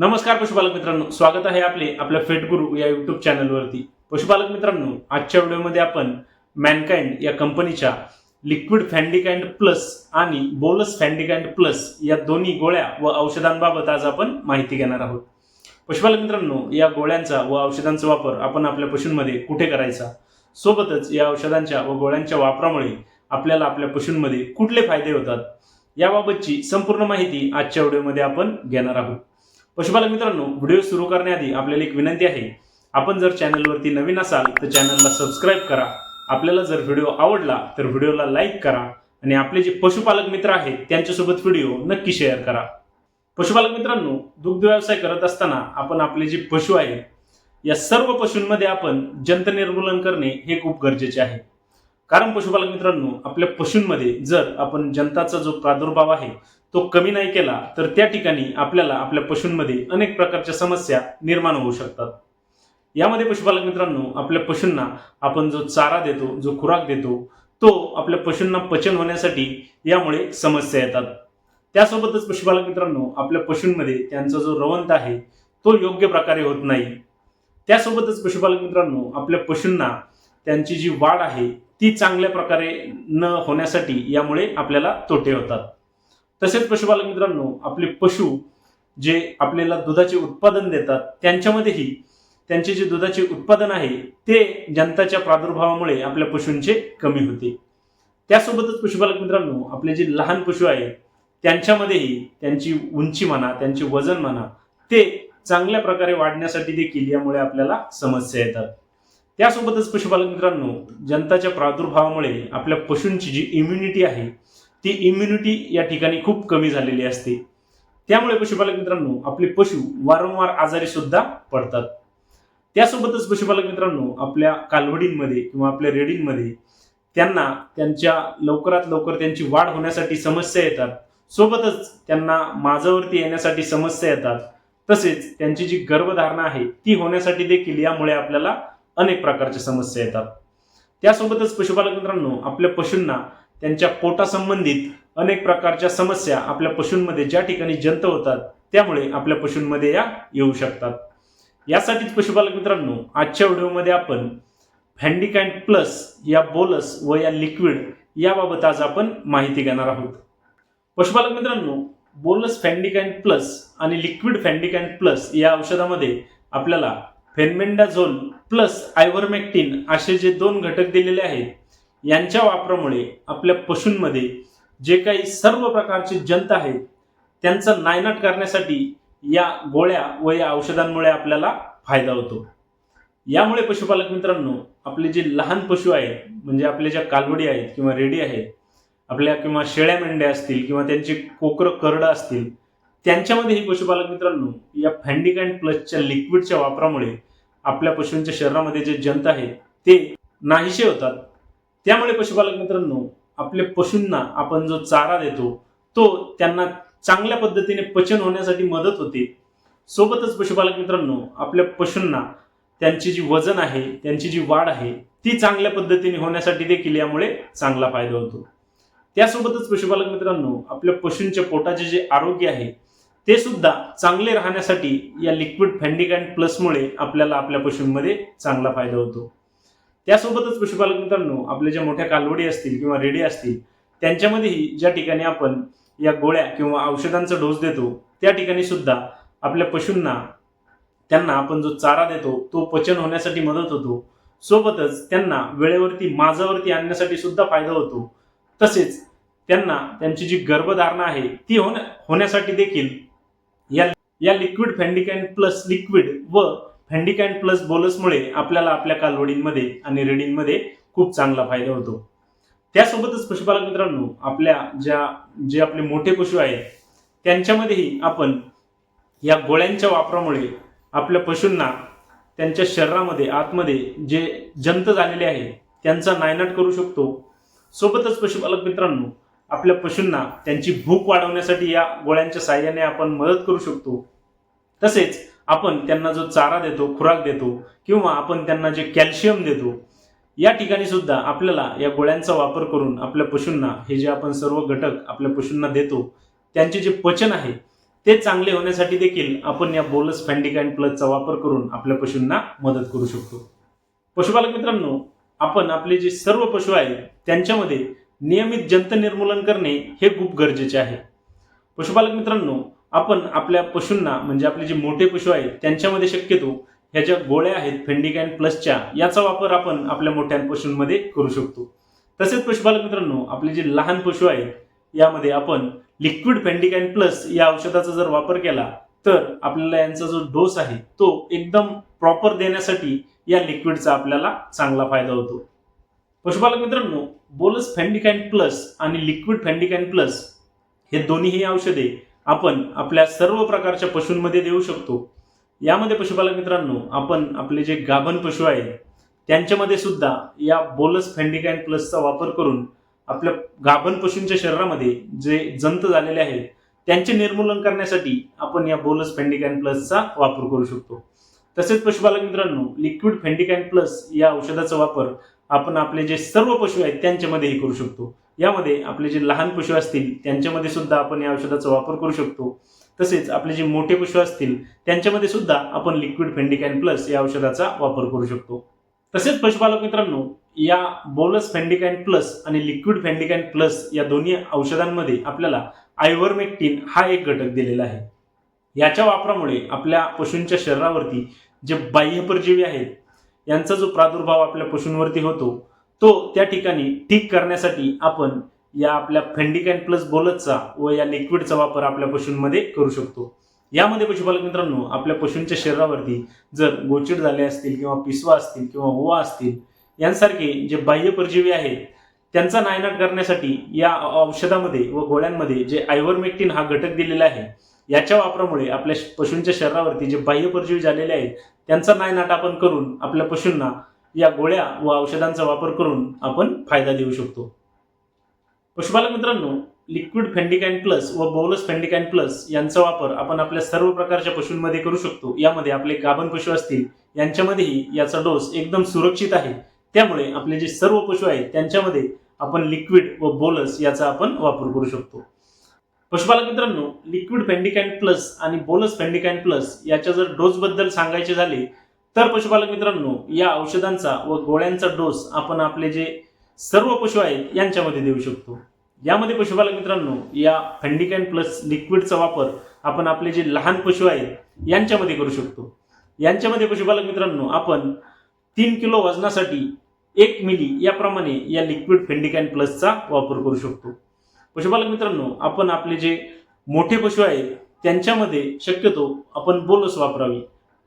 नमस्कार पशुपालक मित्रांनो स्वागत आहे आपले आपल्या फेटगुरु या युट्यूब चॅनलवरती पशुपालक मित्रांनो आजच्या व्हिडिओमध्ये आपण मॅनकाइंड या कंपनीच्या लिक्विड फॅन्डिकँड प्लस आणि बोलस फॅन्डिकँड प्लस या दोन्ही गोळ्या व औषधांबाबत आज आपण माहिती घेणार आहोत. पशुपालक मित्रांनो या गोळ्यांचा व औषधांचा वापर आपण आपल्या पशूंमध्ये कुठे करायचा? सोबतच या औषधांच्या व गोळ्यांच्या वापरामुळे आपल्याला आपल्या पशूंमध्ये कुठले फायदे होतात? याबाबतची संपूर्ण माहिती आजच्या व्हिडिओमध्ये आपण घेणार आहोत. पशुपालक मित्रांनो व्हिडिओ सुरू करण्याआधी आपल्याला एक विनंती आहे. आपण जर चॅनलवरती नवीन असाल तर चॅनलला सबस्क्राईब करा. आपल्याला जर व्हिडिओ आवडला तर व्हिडिओला लाईक करा आणि आपले जे पशुपालक मित्र आहेत त्यांच्यासोबत व्हिडिओ नक्की शेअर करा. पशुपालक मित्रांनो दुग्ध व्यवसाय करत असताना आपण आपले जे पशु आहेत या सर्व पशूंमध्ये आपण जंत निर्मूलन करणे हे खूप गरजेचे आहे. कारण पशुपालक मित्रांनो आपल्या पशूंमध्ये जर आपण जनताचा जो प्रादुर्भाव आहे तो कमी नाही केला तर त्या ठिकाणी आपल्याला आपल्या पशूंमध्ये अनेक प्रकारच्या समस्या निर्माण होऊ शकतात. यामध्ये पशुपालक मित्रांनो आपल्या पशूंना आपण जो चारा देतो जो खुराक देतो तो आपल्या पशूंना पचन होण्यासाठी यामुळे समस्या येतात. त्यासोबतच पशुपालक मित्रांनो आपल्या पशूंमध्ये त्यांचा जो रवंत आहे तो योग्य प्रकारे होत नाही. त्यासोबतच पशुपालक मित्रांनो आपल्या पशूंना त्यांची जी वाढ आहे ती चांगल्या प्रकारे न होण्यासाठी यामुळे आपल्याला तोटे होतात. तसेच पशुपालक मित्रांनो आपले पशु जे आपल्याला दुधाचे उत्पादन देतात त्यांच्यामध्येही त्यांचे जे दुधाचे उत्पादन आहे ते जनताच्या प्रादुर्भावामुळे आपल्या पशूंचे कमी होते. त्यासोबतच पशुपालक मित्रांनो आपले जे लहान पशु आहेत त्यांच्यामध्येही त्यांची उंची म्हणा त्यांचे वजन म्हणा ते चांगल्या प्रकारे वाढण्यासाठी देखील यामुळे आपल्याला समस्या येतात. त्यासोबतच पशुपालक मित्रांनो जनताच्या प्रादुर्भावामुळे आपल्या पशूंची जी इम्युनिटी आहे ती इम्युनिटी या ठिकाणी खूप कमी झालेली असते. त्यामुळे पशुपालक मित्रांनो आपले पशु वारंवार आजारी सुद्धा पडतात. त्यासोबतच पशुपालक मित्रांनो आपल्या कालवडींमध्ये किंवा आपल्या रेडींमध्ये त्यांना त्यांच्या लवकरात लवकर त्यांची वाढ होण्यासाठी समस्या येतात. सोबतच त्यांना माझावरती येण्यासाठी समस्या येतात. तसेच त्यांची जी गर्भधारणा आहे ती होण्यासाठी देखील यामुळे आपल्याला अनेक प्रकारच्या समस्या येतात. त्यासोबतच पशुपालक मित्रांनो आपल्या पशूंना त्यांच्या पोटासंबंधित अनेक प्रकारच्या समस्या आपल्या पशूंमध्ये ज्या ठिकाणी जंत होतात त्यामुळे आपल्या पशूंमध्ये या येऊ शकतात. यासाठीच पशुपालक मित्रांनो आजच्या व्हिडिओमध्ये आपण फॅन्डिकँड प्लस या बोलस व या लिक्विड याबाबत आज आपण माहिती घेणार आहोत. पशुपालक मित्रांनो बोलस फॅन्डिकँड प्लस आणि लिक्विड फॅन्डिकँड प्लस या औषधामध्ये आपल्याला फेनमेंडाझोल प्लस आयव्हरमॅक्टिन असे जे दोन घटक दिलेले आहेत यांच्या वापरामुळे आपल्या पशूंमध्ये जे काही सर्व प्रकारचे जंत आहेत त्यांचा नायनाट करण्यासाठी या गोळ्या व या औषधांमुळे आपल्याला फायदा होतो. यामुळे पशुपालक मित्रांनो आपले जे लहान पशु आहेत म्हणजे आपल्या ज्या कालवडी आहेत किंवा रेडी आहेत आपल्या किंवा शेळ्या मेंढ्या असतील किंवा त्यांचे कोकरं करडं असतील त्यांच्यामध्येही पशुपालक मित्रांनो या फॅन्डिकँड प्लसच्या लिक्विडच्या वापरामुळे आपल्या पशूंच्या शरीरामध्ये जे जंत आहेत ते नाहीसे होतात. त्यामुळे पशुपालक मित्रांनो आपल्या पशूंना आपण जो चारा देतो तो त्यांना चांगल्या पद्धतीने पचन होण्यासाठी मदत होते. सोबतच पशुपालक मित्रांनो आपल्या पशूंना त्यांची जी वजन आहे त्यांची जी वाढ आहे ती चांगल्या पद्धतीने होण्यासाठी देखील यामुळे चांगला फायदा होतो. त्यासोबतच पशुपालक मित्रांनो आपल्या पशूंच्या पोटाचे जे आरोग्य आहे ते सुद्धा चांगले राहण्यासाठी या लिक्विड फॅन्डिक अँड प्लसमुळे आपल्याला आपल्या पशूंमध्ये चांगला फायदा होतो. त्यासोबतच पशुपालक मित्रांनो आपल्या ज्या मोठ्या कालवडी असतील किंवा रेडी असतील त्यांच्यामध्येही ज्या ठिकाणी आपण या गोळ्या किंवा औषधांचा डोस देतो त्या ठिकाणी सुद्धा आपल्या पशूंना त्यांना आपण जो चारा देतो तो पचन होण्यासाठी मदत होतो. सोबतच त्यांना वेळेवरती माझावरती आणण्यासाठी सुद्धा फायदा होतो. तसेच त्यांना त्यांची जी गर्भधारणा आहे ती होण्या होण्यासाठी देखील या या लिक्विड फॅन्डिकॅन प्लस लिक्विड व हँडिकॅन्ड प्लस बोलसमुळे आपल्याला आपल्या कालवडींमध्ये आणि रेडींमध्ये खूप चांगला फायदा होतो. त्यासोबतच पशुपालक मित्रांनो आपल्या ज्या जे आपले मोठे पशु आहेत त्यांच्यामध्येही आपण या गोळ्यांच्या वापरामुळे आपल्या पशूंना त्यांच्या शरीरामध्ये आतमध्ये जे जंत झालेले आहे त्यांचा नायनाट करू शकतो. सोबतच पशुपालक मित्रांनो आपल्या पशूंना त्यांची भूक वाढवण्यासाठी या गोळ्यांच्या साह्याने आपण मदत करू शकतो. तसेच आपण त्यांना जो चारा देतो खुराक देतो किंवा आपण त्यांना जे कॅल्शियम देतो या ठिकाणी सुद्धा आपल्याला या गोळ्यांचा वापर करून आपल्या पशूंना हे जे आपण सर्व घटक आपल्या पशूंना देतो त्यांचे जे पचन आहे ते चांगले होण्यासाठी देखील आपण या बोलस फॅन्डिकाइन प्लसचा वापर करून आपल्या पशूंना मदत करू शकतो. पशुपालक मित्रांनो आपण आपले जे सर्व पशु आहेत त्यांच्यामध्ये नियमित जंत निर्मूलन करणे हे खूप गरजेचे आहे. पशुपालक मित्रांनो आपण आपल्या पशूंना म्हणजे आपले जे मोठे पशु आहेत त्यांच्यामध्ये शक्यतो ह्या ज्या गोळ्या आहेत फेंडिकॅन प्लसच्या याचा वापर आपण आपल्या मोठ्या पशूंमध्ये करू शकतो. तसेच पशुपालक मित्रांनो आपले जे लहान पशु आहेत यामध्ये आपण लिक्विड फेंडिकॅन प्लस या औषधाचा जर वापर केला तर आपल्याला यांचा जो डोस आहे तो एकदम प्रॉपर देण्यासाठी या लिक्विडचा आपल्याला चांगला फायदा होतो. पशुपालक मित्रांनो बोलस फेंडिकॅन प्लस आणि लिक्विड फेंडिकॅन प्लस हे दोन्हीही औषधे आपण आपल्या सर्व प्रकारच्या पशूंमध्ये देऊ शकतो. यामध्ये पशुपालक मित्रांनो आपण आपले जे गाभण पशु आहेत त्यांच्यामध्ये सुद्धा या बोलस फेंडिकॅन प्लसचा वापर करून आपल्या गाभण पशूंच्या शरीरामध्ये जे जंत झालेले आहेत त्यांचे निर्मूलन करण्यासाठी आपण या बोलस फेंडिकॅन प्लसचा वापर करू शकतो. तसेच पशुपालक मित्रांनो लिक्विड फेंडिकॅन प्लस या औषधाचा वापर आपण आपले जे सर्व पशु आहेत त्यांच्यामध्येही करू शकतो. यामध्ये आपले जे लहान पशु असतील त्यांच्यामध्ये सुद्धा आपण या औषधाचा वापर करू शकतो. तसेच आपले जे मोठे पशु असतील त्यांच्यामध्ये सुद्धा आपण लिक्विड फेंडिकॅन प्लस या औषधाचा वापर करू शकतो. तसेच पशुपालक मित्रांनो या बोलस फेंडिकॅन प्लस आणि लिक्विड फेंडिकॅन प्लस या दोन्ही औषधांमध्ये आपल्याला आयव्हरमेक्टिन हा एक घटक दिलेला आहे. याच्या वापरामुळे आपल्या पशूंच्या शरीरावरती जे बाह्य परजीवी आहेत यांचा जो प्रादुर्भाव आपल्या पशूंवरती होतो तो त्या ठिकाणी ठीक करण्यासाठी आपण या आपल्या फेंडिकॅन प्लस बोलतचा व या लिक्विडचा वापर आपल्या पशूंमध्ये करू शकतो. यामध्ये पशुपालक मित्रांनो आपल्या पशूंच्या शरीरावरती जर गोचिड झाले असतील किंवा पिसवा असतील किंवा ओवा असतील यांसारखे जे बाह्य परजीवी आहेत त्यांचा नायनाट करण्यासाठी या औषधामध्ये व गोळ्यांमध्ये जे आयव्हरमेक्टिन हा घटक दिलेला आहे याच्या वापरामुळे आपल्या पशूंच्या शरीरावरती जे बाह्य परजीवी झालेले आहेत त्यांचा नायनाट आपण करून आपल्या पशूंना या गोळ्या व औषधांचा वापर करून आपण फायदा देऊ शकतो. पशुपालक मित्रांनो लिक्विड फेंडिकॅन प्लस व बोलस फेंडिकॅन प्लस यांचा वापर आपण आपल्या सर्व प्रकारच्या पशूंमध्ये करू शकतो. यामध्ये आपले गाभण पशु असतील यांच्यामध्येही याचा डोस एकदम सुरक्षित आहे. त्यामुळे आपले जे सर्व पशु आहेत त्यांच्यामध्ये आपण लिक्विड व बोलस याचा आपण वापर करू शकतो. पशुपालक मित्रांनो लिक्विड फेंडिकॅन प्लस आणि बोलस फेंडिकॅन प्लस याच्या जर डोस बद्दल सांगायचे झाले तर पशुपालक मित्रांनो या औषधांचा व गोळ्यांचा डोस आपण आपले जे सर्व पशु आहेत यांच्यामध्ये देऊ शकतो. यामध्ये पशुपालक मित्रांनो या फंडिकॅन प्लस लिक्विडचा वापर आपण आपले जे लहान पशु आहेत यांच्यामध्ये करू शकतो. यांच्यामध्ये पशुपालक मित्रांनो आपण तीन किलो वजनासाठी एक मिली याप्रमाणे या लिक्विड फेंडिकॅन प्लसचा वापर करू शकतो. पशुपालक मित्रांनो आपण आपले जे मोठे पशु आहेत त्यांच्यामध्ये शक्यतो आपण बोलस वापरावी.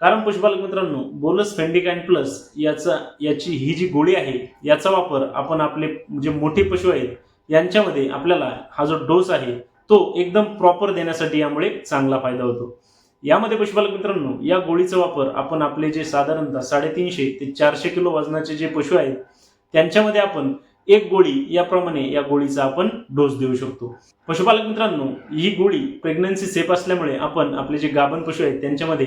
कारण पशुपालक मित्रांनो बोलस अँड प्लस याचा याची ही जी गोळी आहे याचा वापर आपण आपले जे मोठे पशु आहेत यांच्यामध्ये आपल्याला हा जो डोस आहे तो एकदम प्रॉपर देण्यासाठी यामुळे चांगला फायदा होतो. यामध्ये पशुपालक मित्रांनो या गोळीचा वापर आपण आपले जे साधारणतः साडेतीनशे ते चारशे किलो वजनाचे जे पशु आहेत त्यांच्यामध्ये आपण एक गोळी याप्रमाणे या गोळीचा आपण डोस देऊ शकतो. पशुपालक मित्रांनो ही गोळी प्रेग्नन्सी सेफ असल्यामुळे आपण आपले जे गाभण पशु आहेत त्यांच्यामध्ये